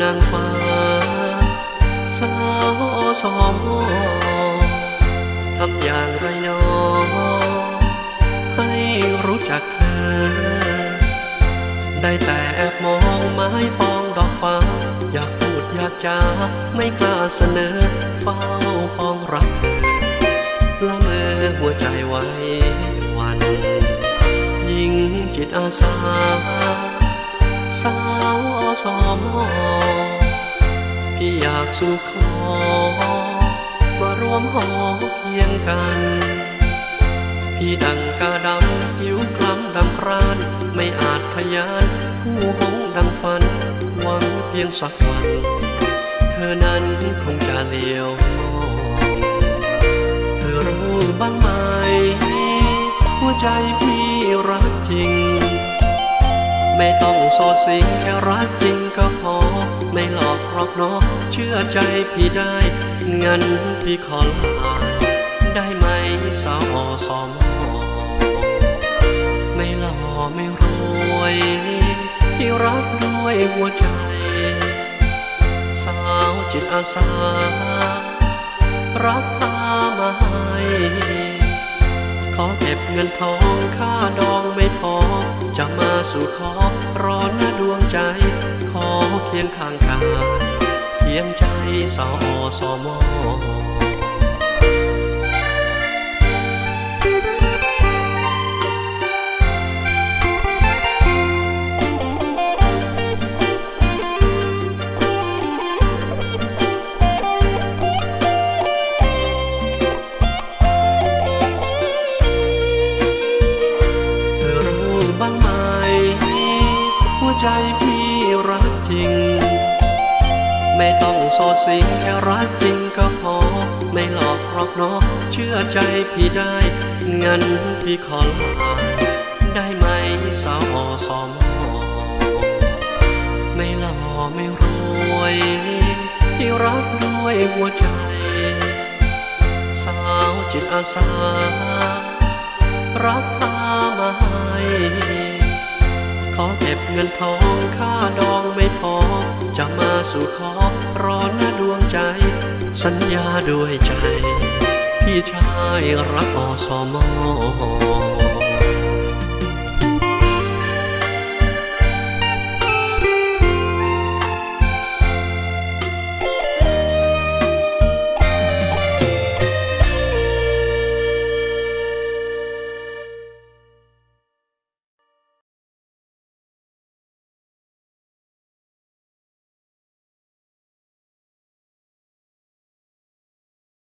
นางฟ้า สาวอสมทำอย่างไรหนอให้รู้จักเธอ ได้แต่แอบมองไม้ปองดอกฟ้า อยากพูดอยากจาไม่กล้าเสนอ เฝ้าปองรักเธอละเมอหัวใจไว้วัน ยิงจิตอาสา สาวอสมพี่อยากสู่ขอมารวมหอเคียงกัน พี่ดังกาดำผิวคล้ำดำคราน ไม่อาจทยานผู้หงดังฝัน หวังเพียงสักวัน เธอนั้นคงจะเลี้ยวมองเธอรู้บ้างไหม หัวใจพี่รัก ไม่ต้องโซสิงแค่รักจริงก็พอ ไม่หลอกหรอกเนาะเชื่อใจพี่ได้ งั้นพี่ขอลาได้ไหมสาวอสมไม่หล่อไม่รวยที่รักด้วยหัวใจ สาวจิตอาสา รักพามาให้ ขอเก็บเงินทองค่าดองไม่พอ จะมาสู่ขอรอหน้าดวงใจ ขอเคียงข้างกายเคียงใจสอสอมอ ใจพี่รักจริง ไม่ต้องโซสิงแค่รักจริงก็พอ ไม่หลอกหรอกเนาะเชื่อใจพี่ได้ งั้นพี่ขอลาได้ไหมสาวอสอมไม่หล่อไม่รวยที่รักด้วยหัวใจ สาวจิตอาสา รักพามาให้ ขอเก็บเงินทองค่าดองไม่พอ จะมาสู่ขอรอหน้าดวงใจ สัญญาด้วยใจ พี่ชายรักอสม